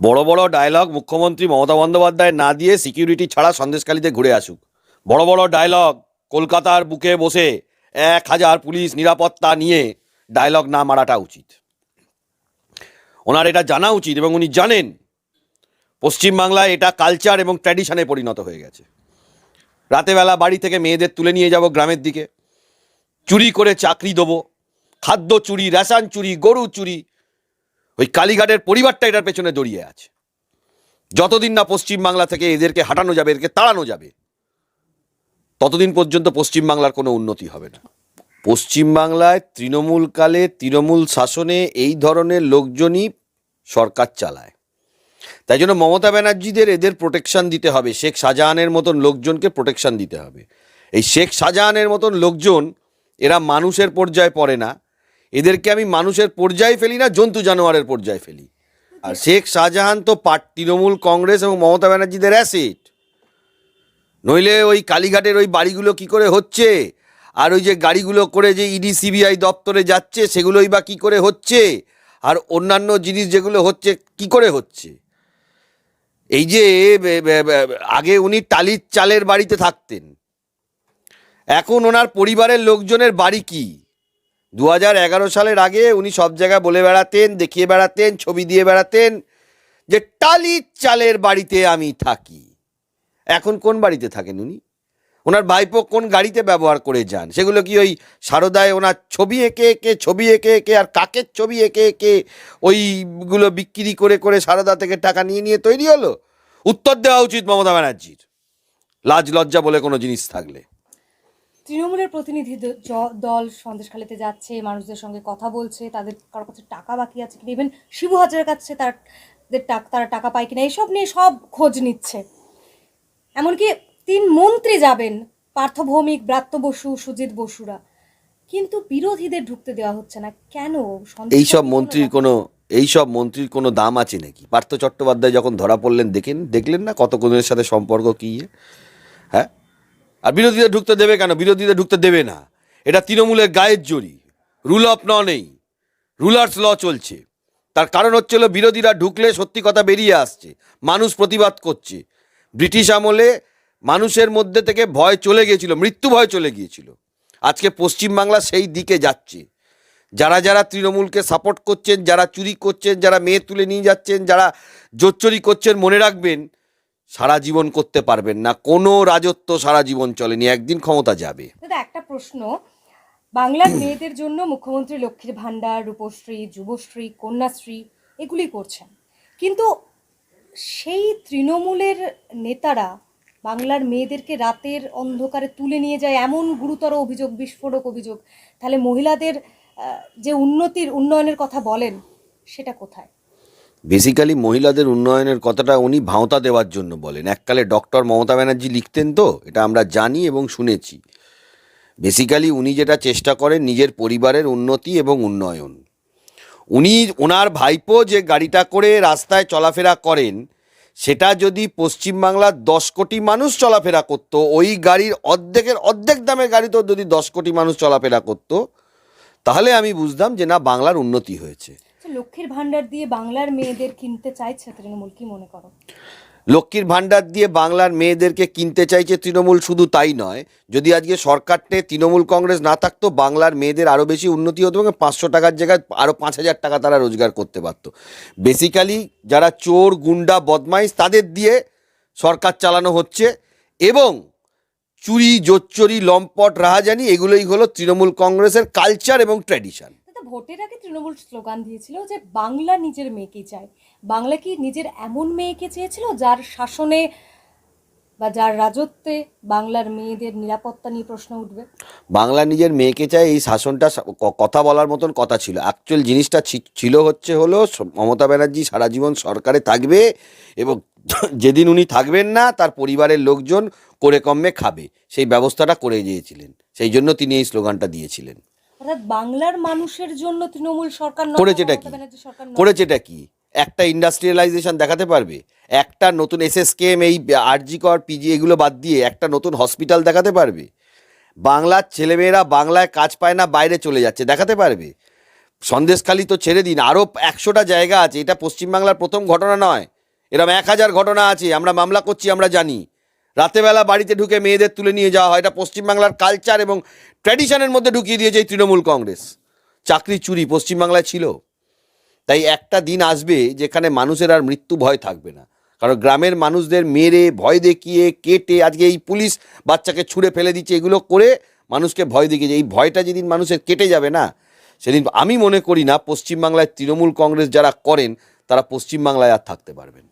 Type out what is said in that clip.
বড় বড় ডায়লগ মুখ্যমন্ত্রী মমতা বন্দ্যোপাধ্যায় না দিয়ে সিকিউরিটি ছাড়া সন্দেশখালিতে ঘুরে আসুক। বড় বড় ডায়লগ কলকাতার বুকে বসে এক হাজার পুলিশ নিরাপত্তা নিয়ে ডায়লগ না মারাটা উচিত। ওনার এটা জানা উচিত এবং উনি জানেন পশ্চিমবাংলায় এটা কালচার এবং ট্র্যাডিশনে পরিণত হয়ে গেছে। রাতেবেলা বাড়ি থেকে মেয়েদের তুলে নিয়ে যাব গ্রামের দিকে। চুরি করে চাকরি দেবো। খাদ্য চুরি, রেশন চুরি, গরু চুরি ওই কালীঘাটের পরিবারটা এটার পেছনে দড়িয়ে আছে। যতদিন না পশ্চিমবাংলা থেকে এদেরকে হাঁটানো যাবে, এদেরকে তাড়ানো যাবে, ততদিন পর্যন্ত পশ্চিমবাংলার কোনো উন্নতি হবে না। পশ্চিমবাংলায় তৃণমূলকালে তৃণমূল শাসনে এই ধরনের লোকজনই সরকার চালায়। তাই জন্য মমতা ব্যানার্জিদের এদের প্রোটেকশন দিতে হবে। শেখ শাহজাহানের মতন লোকজনকে প্রোটেকশন দিতে হবে। এই শেখ শাহজাহানের মতন লোকজন, এরা মানুষের পর্যায়ে পড়ে না। এদেরকে আমি মানুষের পর্যায়ে ফেলি না, জন্তু জানোয়ারের পর্যায়ে ফেলি। আর শেখ শাহজাহান তো পাট তৃণমূল কংগ্রেস এবং মমতা ব্যানার্জিদের অ্যাসেট নইলে ওই কালীঘাটের ওই বাড়িগুলো কি করে হচ্ছে? আর ওই যে গাড়িগুলো করে যে ইডি, সিবিআই দপ্তরে যাচ্ছে, সেগুলোই বা কি করে হচ্ছে? আর অন্যান্য জিনিস যেগুলো হচ্ছে, কি করে হচ্ছে? এই যে আগে উনি টালির চালের বাড়িতে থাকতেন। এখন ওনার পরিবারের লোকজনের বাড়ি কি? দু হাজার এগারো সালের আগে উনি সব জায়গায় বলে বেড়াতেন, দেখিয়ে বেড়াতেন, ছবি দিয়ে বেড়াতেন যে টালির চালের বাড়িতে আমি থাকি। এখন কোন বাড়িতে থাকেন উনি? ওনার ভাইপো কোন গাড়িতে ব্যবহার করে যান? সেগুলো কি ওই সারদায় ওনার ছবি এঁকে এঁকে, ছবি এঁকে এঁকে আর কাকের ছবি এঁকে এঁকে ওইগুলো বিক্রি করে করে সারদা থেকে টাকা নিয়ে নিয়ে তৈরি হলো? উত্তর দেওয়া উচিত মমতা ব্যানার্জির। লাজ লজ্জা বলে কোনো জিনিস থাকলে। তৃণমূলের প্রতিনিধি দল সন্দেশখালিতে যাচ্ছে মানুষদের সঙ্গে কথা বলছে তাদের কারোর কাছে টাকা বাকি আছে কিনা ইভেন শিবু হাজারের কাছে তার টাকা তারা টাকা পায় কিনা এসব নিয়ে সব খোঁজ নিচ্ছে। এমনকি তিন মন্ত্রী যাবেন পার্থ ভৌমিক ব্রাত্য বসু সুজিত বসুরা। কিন্তু বিরোধীদের ঢুকতে দেওয়া হচ্ছে না। কেন? সন্দেশখালিতে এইসব মন্ত্রীর কোনো এইসব মন্ত্রীর কোনো দাম আছে নাকি? পার্থ চট্টোপাধ্যায় যখন ধরা পড়লেন দেখেন দেখলেন না কত কোনের সাথে সম্পর্ক কি হ্যাঁ? আর বিরোধীদের ঢুকতে দেবে কেন? বিরোধীদের ঢুকতে দেবে না। এটা তৃণমূলের গায়ের জড়ি। রুল অফ ল নেই। রুলার্স ল চলছে। তার কারণ হচ্ছে হলো বিরোধীরা ঢুকলে সত্যি কথা বেরিয়ে আসছে। মানুষ প্রতিবাদ করছে। ব্রিটিশ আমলে মানুষের মধ্যে থেকে ভয় চলে গিয়েছিল, মৃত্যু ভয় চলে গিয়েছিল। আজকে পশ্চিমবাংলা সেই দিকে যাচ্ছে। যারা যারা তৃণমূলকে সাপোর্ট করছেন, যারা চুরি করছেন, যারা মেয়ে তুলে নিয়ে যাচ্ছেন, যারা জোচ্চুরি করছেন, মনে রাখবেন সারা জীবন করতে পারবেন না, কোনো রাজত্ব সারা জীবন চলেনি, একদিন ক্ষমতা যাবে। দাদা, একটা প্রশ্ন। বাংলার মেয়েদের জন্য মুখ্যমন্ত্রী লক্ষ্মীর ভাণ্ডার, রূপশ্রী, যুবশ্রী, কন্যাশ্রী, এগুলি করছেন। কিন্তু সেই তৃণমূলের নেতারা বাংলার মেয়েদেরকে রাতের অন্ধকারে তুলে নিয়ে যায় এমন গুরুতর অভিযোগ, বিস্ফোরক অভিযোগ। তাহলে মহিলাদের যে উন্নতির উন্নয়নের কথা বলেন, সেটা কোথায়? বেসিক্যালি মহিলাদের উন্নয়নের কথাটা উনি ভাঁওতা দেওয়ার জন্য বলেন। এককালে ডক্টর মমতা ব্যানার্জি লিখতেন তো, এটা আমরা জানি এবং শুনেছি। বেসিক্যালি উনি যেটা চেষ্টা করেন নিজের পরিবারের উন্নতি এবং উন্নয়ন। উনি ওনার ভাইপো যে গাড়িটা করে রাস্তায় চলাফেরা করেন, সেটা যদি পশ্চিমবাংলার দশ কোটি মানুষ চলাফেরা করতো, ওই গাড়ির অর্ধেকের অর্ধেক দামের গাড়িতেও যদি দশ কোটি মানুষ চলাফেরা করতো, তাহলে আমি বুঝতাম যে না, বাংলার উন্নতি হয়েছে। লক্ষ্মীর ভাণ্ডার দিয়ে বাংলার মেয়েদের কিনতে চাইছে তৃণমূল, কি মনে করো? লক্ষ্মীর ভাণ্ডার দিয়ে বাংলার মেয়েদেরকে কিনতে চাইছে তৃণমূল শুধু তাই নয়, যদি আজকে সরকারটে তৃণমূল কংগ্রেস না থাকতো, বাংলার মেয়েদের আরও বেশি উন্নতি হতো এবং পাঁচশো টাকার জায়গায় আরও পাঁচ হাজার টাকা তারা রোজগার করতে পারতো। বেসিক্যালি যারা চোর, গুন্ডা, বদমাইশ, তাদের দিয়ে সরকার চালানো হচ্ছে এবং চুরি, জোচ্চুরি, লম্পট, রাহাজানি, এগুলোই হলো তৃণমূল কংগ্রেসের কালচার এবং ট্র্যাডিশন ভোটের আগে তৃণমূল স্লোগান দিয়েছিল যে বাংলা নিজের মেয়েকে চায়। বাংলা কি নিজের এমন মেয়েকে চেয়েছিল যার শাসনে বা যার রাজত্বে বাংলার মেয়েদের নিরাপত্তা নিয়ে প্রশ্ন উঠবে? বাংলা নিজের মেয়েকে চায় এই শাসনটা কথা বলার মতন কথা ছিল। অ্যাকচুয়াল জিনিসটা ছিল হচ্ছে হলো মমতা ব্যানার্জি সারা জীবন সরকারে থাকবে এবং যেদিন উনি থাকবেন না, তার পরিবারের লোকজন করে কমে খাবে। সেই ব্যবস্থাটা করে দিয়েছিলেন সেই জন্য তিনি এই স্লোগানটা দিয়েছিলেন। অর্থাৎ বাংলার মানুষের জন্য তৃণমূল সরকার করেছেটা কি? করেছেটা কি? একটা ইন্ডাস্ট্রিয়ালাইজেশন দেখাতে পারবে? একটা নতুন এসএসকেএম এই আরজি কর পিজি এগুলো বাদ দিয়ে একটা নতুন হসপিটাল দেখাতে পারবে? বাংলার ছেলেমেয়েরা বাংলায় কাজ পায় না বাইরে চলে যাচ্ছে দেখাতে পারবে? সন্দেশখালি তো ছেড়ে দিন আরও একশোটা জায়গা আছে এটা পশ্চিমবাংলার প্রথম ঘটনা নয়। এরকম এক হাজার ঘটনা আছে আমরা মামলা করছি আমরা জানি। রাতেবেলা বাড়িতে ঢুকে মেয়েদের তুলে নিয়ে যাওয়া হয়। এটা পশ্চিমবাংলার কালচার এবং ট্র্যাডিশনের মধ্যে ঢুকিয়ে দিয়েছে এই তৃণমূল কংগ্রেস। চাকরি চুরি পশ্চিমবাংলায় ছিল। তাই একটা দিন আসবে যেখানে মানুষের আর মৃত্যু ভয় থাকবে না। কারণ গ্রামের মানুষদের মেরে, ভয় দেখিয়ে, কেটে আজকে এই পুলিশ বাচ্চাকে ছুঁড়ে ফেলে দিচ্ছে, এগুলো করে মানুষকে ভয় দেখিয়েছে এই ভয়টা যেদিন মানুষের কেটে যাবে না, সেদিন আমি মনে করি না পশ্চিমবাংলায় তৃণমূল কংগ্রেস যারা করেন, তারা পশ্চিমবাংলায় আর থাকতে পারবেন